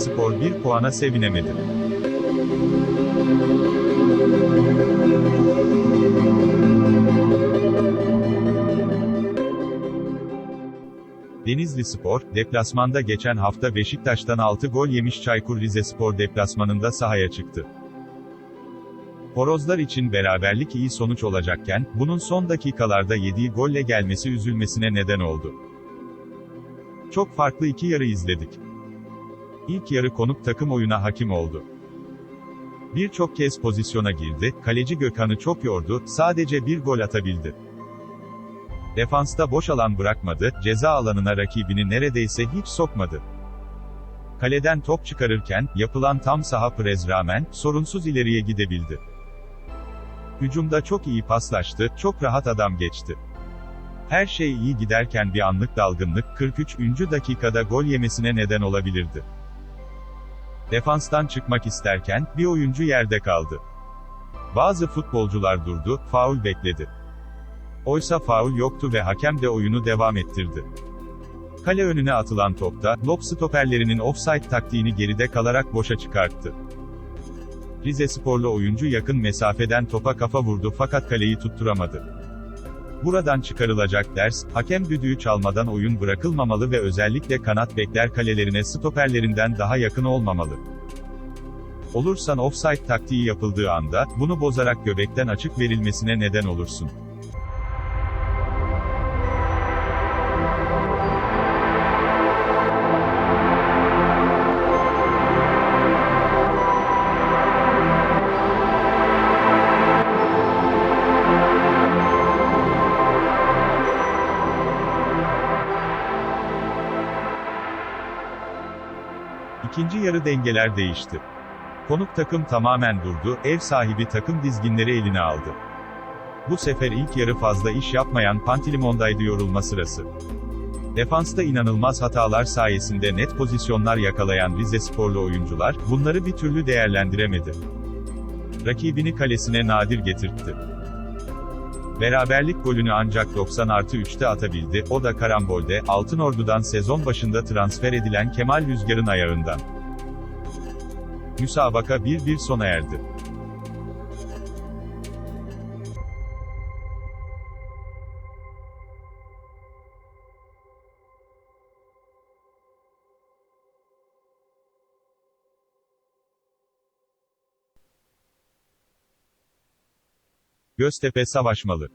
Spor bir puana sevinemedi. Denizli Spor, deplasmanda geçen hafta Beşiktaş'tan 6 gol yemiş Çaykur Rizespor deplasmanında sahaya çıktı. Horozlar için beraberlik iyi sonuç olacakken, bunun son dakikalarda yediği golle gelmesi üzülmesine neden oldu. Çok farklı iki yarı izledik. İlk yarı konuk takım oyuna hakim oldu. Birçok kez pozisyona girdi, kaleci Gökhan'ı çok yordu, sadece bir gol atabildi. Defansta boş alan bırakmadı, ceza alanına rakibini neredeyse hiç sokmadı. Kaleden top çıkarırken, yapılan tam saha prez rağmen, sorunsuz ileriye gidebildi. Hücumda çok iyi paslaştı, çok rahat adam geçti. Her şey iyi giderken bir anlık dalgınlık, 43. dakikada gol yemesine neden olabilirdi. Defanstan çıkmak isterken, bir oyuncu yerde kaldı. Bazı futbolcular durdu, faul bekledi. Oysa faul yoktu ve hakem de oyunu devam ettirdi. Kale önüne atılan topta, lob stoperlerinin offside taktiğini geride kalarak boşa çıkarttı. Rize sporlu oyuncu yakın mesafeden topa kafa vurdu fakat kaleyi tutturamadı. Buradan çıkarılacak ders, hakem düdüğü çalmadan oyun bırakılmamalı ve özellikle kanat bekler kalelerine stoperlerinden daha yakın olmamalı. Olursan offside taktiği yapıldığı anda, bunu bozarak göbekten açık verilmesine neden olursun. İkinci yarı dengeler değişti. Konuk takım tamamen durdu, ev sahibi takım dizginleri eline aldı. Bu sefer ilk yarı fazla iş yapmayan Pantilimondaydı yorulma sırası. Defansta inanılmaz hatalar sayesinde net pozisyonlar yakalayan Rize sporlu oyuncular, bunları bir türlü değerlendiremedi. Rakibini kalesine nadir getirtti. Beraberlik golünü ancak 90 artı 3'te atabildi, o da karambolde, Altınordu'dan sezon başında transfer edilen Kemal Rüzgar'ın ayağından. Müsabaka 1-1 sona erdi. Göztepe savaşmalı.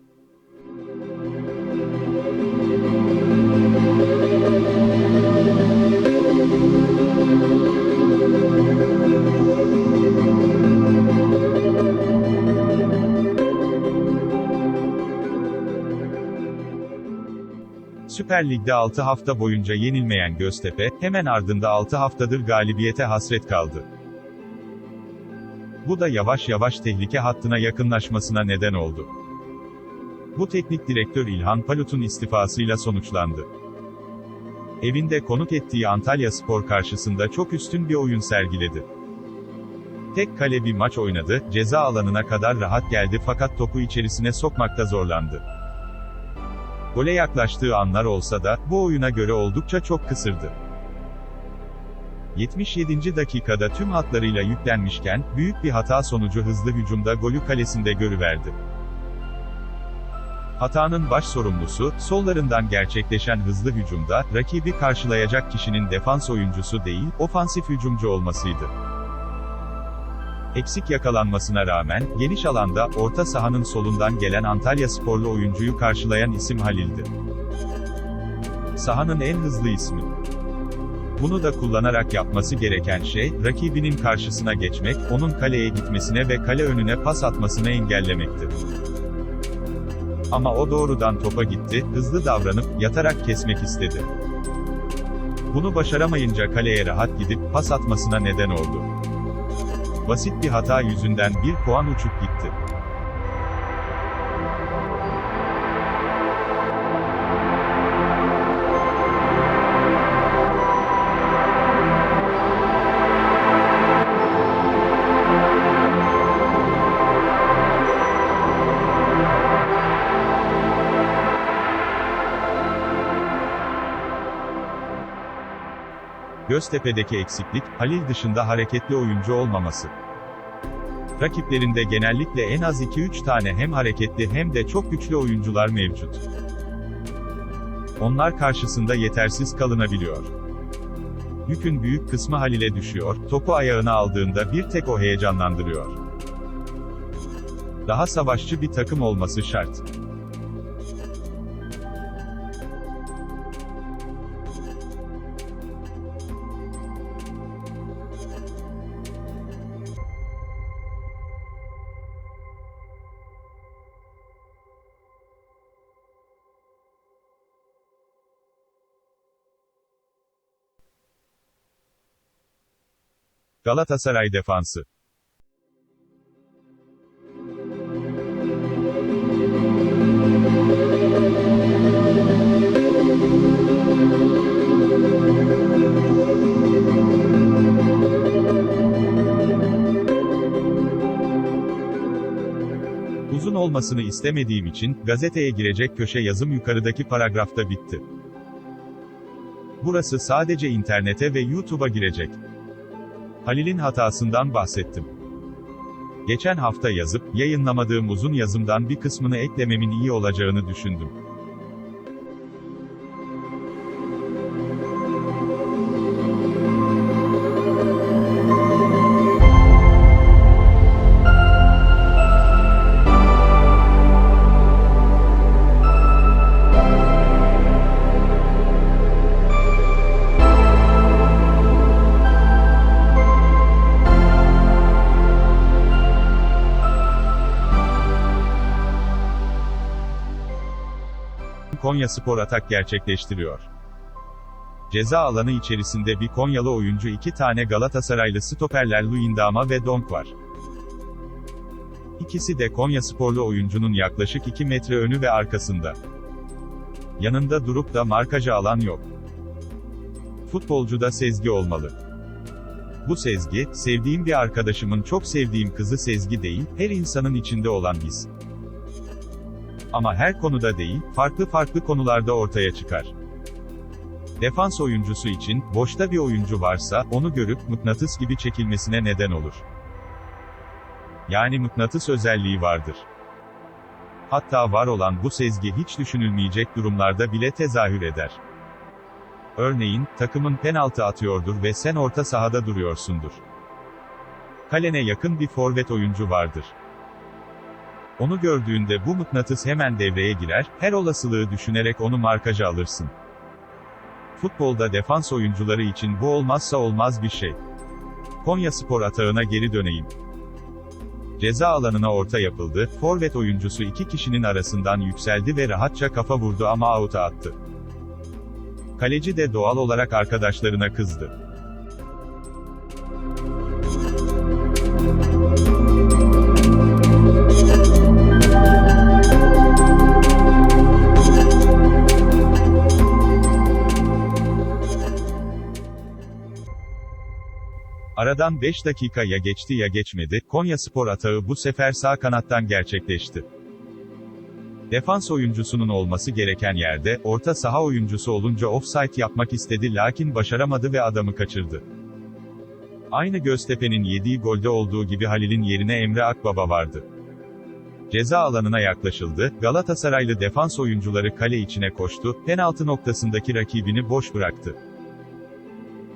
Süper Lig'de 6 hafta boyunca yenilmeyen Göztepe, hemen ardında 6 haftadır galibiyete hasret kaldı. Bu da yavaş yavaş tehlike hattına yakınlaşmasına neden oldu. Bu teknik direktör İlhan Palut'un istifasıyla sonuçlandı. Evinde konuk ettiği Antalya Spor karşısında çok üstün bir oyun sergiledi. Tek kale bir maç oynadı, ceza alanına kadar rahat geldi fakat topu içerisine sokmakta zorlandı. Gole yaklaştığı anlar olsa da, bu oyuna göre oldukça çok kısırdı. 77. dakikada tüm hatlarıyla yüklenmişken, büyük bir hata sonucu hızlı hücumda golü kalesinde görüverdi. Hatanın baş sorumlusu, sollarından gerçekleşen hızlı hücumda, rakibi karşılayacak kişinin defans oyuncusu değil, ofansif hücumcu olmasıydı. Eksik yakalanmasına rağmen, geniş alanda, orta sahanın solundan gelen Antalya sporlu oyuncuyu karşılayan isim Halil'di. Sahanın en hızlı ismi. Bunu da kullanarak yapması gereken şey, rakibinin karşısına geçmek, onun kaleye gitmesine ve kale önüne pas atmasını engellemekti. Ama o doğrudan topa gitti, hızlı davranıp, yatarak kesmek istedi. Bunu başaramayınca kaleye rahat gidip, pas atmasına neden oldu. Basit bir hata yüzünden bir puan uçup gitti. Göztepe'deki eksiklik, Halil dışında hareketli oyuncu olmaması. Rakiplerinde genellikle en az 2-3 tane hem hareketli hem de çok güçlü oyuncular mevcut. Onlar karşısında yetersiz kalınabiliyor. Yükün büyük kısmı Halil'e düşüyor, topu ayağına aldığında bir tek o heyecanlandırıyor. Daha savaşçı bir takım olması şart. Galatasaray defansı Uzun olmasını istemediğim için, gazeteye girecek köşe yazım yukarıdaki paragrafta bitti. Burası sadece internete ve YouTube'a girecek. Halil'in hatasından bahsettim. Geçen hafta yazıp, yayınlamadığım uzun yazımdan bir kısmını eklememin iyi olacağını düşündüm. Konya Spor atak gerçekleştiriyor. Ceza alanı içerisinde bir Konyalı oyuncu iki tane Galatasaraylı stoperler Luyendama ve Donk var. İkisi de Konya sporlu oyuncunun yaklaşık 2 metre önü ve arkasında. Yanında durup da markajı alan yok. Futbolcuda sezgi olmalı. Bu sezgi, sevdiğim bir arkadaşımın çok sevdiğim kızı Sezgi değil, her insanın içinde olan his. Ama her konuda değil, farklı farklı konularda ortaya çıkar. Defans oyuncusu için, boşta bir oyuncu varsa, onu görüp, mıknatıs gibi çekilmesine neden olur. Yani mıknatıs özelliği vardır. Hatta var olan bu sezgi hiç düşünülmeyecek durumlarda bile tezahür eder. Örneğin, takımın penaltı atıyordur ve sen orta sahada duruyorsundur. Kalene yakın bir forvet oyuncu vardır. Onu gördüğünde bu mıknatıs hemen devreye girer, her olasılığı düşünerek onu markaja alırsın. Futbolda defans oyuncuları için bu olmazsa olmaz bir şey. Konya Spor atağına geri döneyim. Ceza alanına orta yapıldı, forvet oyuncusu iki kişinin arasından yükseldi ve rahatça kafa vurdu ama out'a attı. Kaleci de doğal olarak arkadaşlarına kızdı. Aradan 5 dakika ya geçti ya geçmedi, Konya Spor atağı bu sefer sağ kanattan gerçekleşti. Defans oyuncusunun olması gereken yerde, orta saha oyuncusu olunca offside yapmak istedi lakin başaramadı ve adamı kaçırdı. Aynı Göztepe'nin yediği golde olduğu gibi Halil'in yerine Emre Akbaba vardı. Ceza alanına yaklaşıldı, Galatasaraylı defans oyuncuları kale içine koştu, penaltı noktasındaki rakibini boş bıraktı.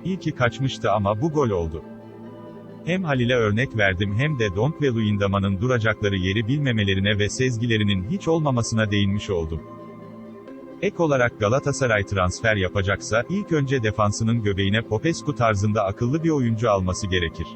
İyi ki kaçmıştı ama bu gol oldu. Hem Halil'e örnek verdim hem de Donk ve Luyendama'nın duracakları yeri bilmemelerine ve sezgilerinin hiç olmamasına değinmiş oldum. Ek olarak Galatasaray transfer yapacaksa, ilk önce defansının göbeğine Popescu tarzında akıllı bir oyuncu alması gerekir.